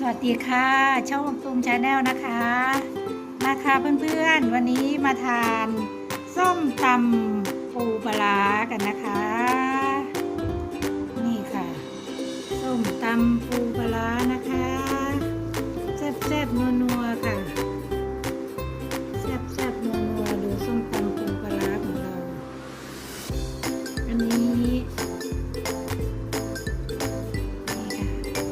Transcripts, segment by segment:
สวัสดีค่ะ ช่องตูมชาแนลนะคะนะคะเพื่อนๆ วันนี้มาทานส้มตำปูปลากันนะคะ นี่ค่ะ ส้มตำปูปลาร้านะคะแซ่บๆนัว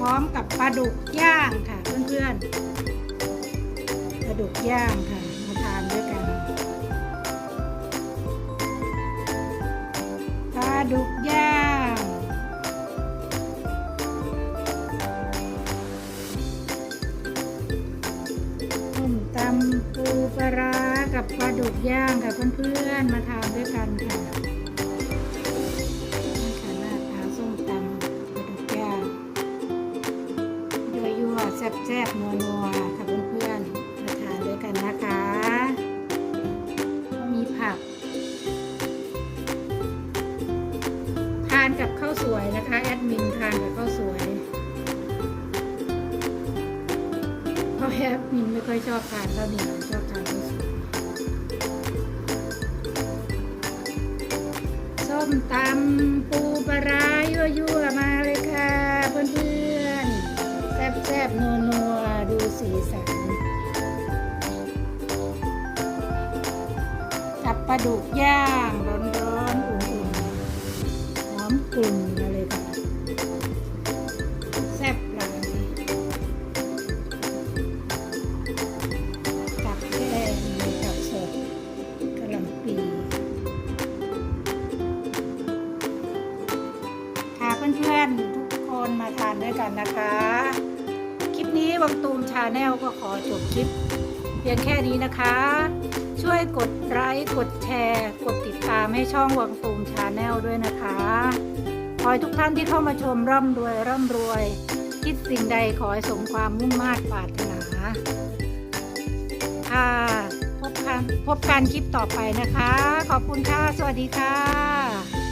ร้อมกับปลาดุกย่างค่ะเพื่อนๆปลาดุกย่างค่ะมาทานด้วยกันปลาดุกย่างต้มตำปูปลาร้ากับปลาดุกย่างค่ะเพื่อนๆมาทานด้วยกันค่ะ แซ่บแซ่บนัวนัวๆ ค่ะเพื่อนๆมาทานด้วยกันนะคะ มีผัก ทานกับข้าวสวยนะคะ แอดมินทานกับข้าวสวย เพราะแอดมินไม่ค่อยชอบทานข้าวเหนียวชอบทานข้าวสวย ส้มตำปู ซ่บแซ่บนัวนัวๆดูสีสันกับปลาดุกย่างร้อนร้อนๆอุ่นๆหอมกลุ่นมาเลยค่ะแซ่บหลายกับแก้มมีกับสดกระหล่ำปีค่ะเพื่อนๆทุกคนมาทานด้วยกันนะคะ นี้วังตูมชาแนลก็ขอจบคลิป เพียงแค่นี้นะคะ ช่วยกดไลค์กดแชร์ กดติดตามให้ช่องวังตูมชาแนลด้วยนะคะขอให้ทุกท่านที่เข้ามาชมร่ำรวยร่ำรวย คิดสิ่งใดขอให้สมความมุ่งมา่ปรารถนาค่ะพบกันพบกันคลิปต่อไปนะคะ ขอบคุณค่ะ สวัสดีค่ะ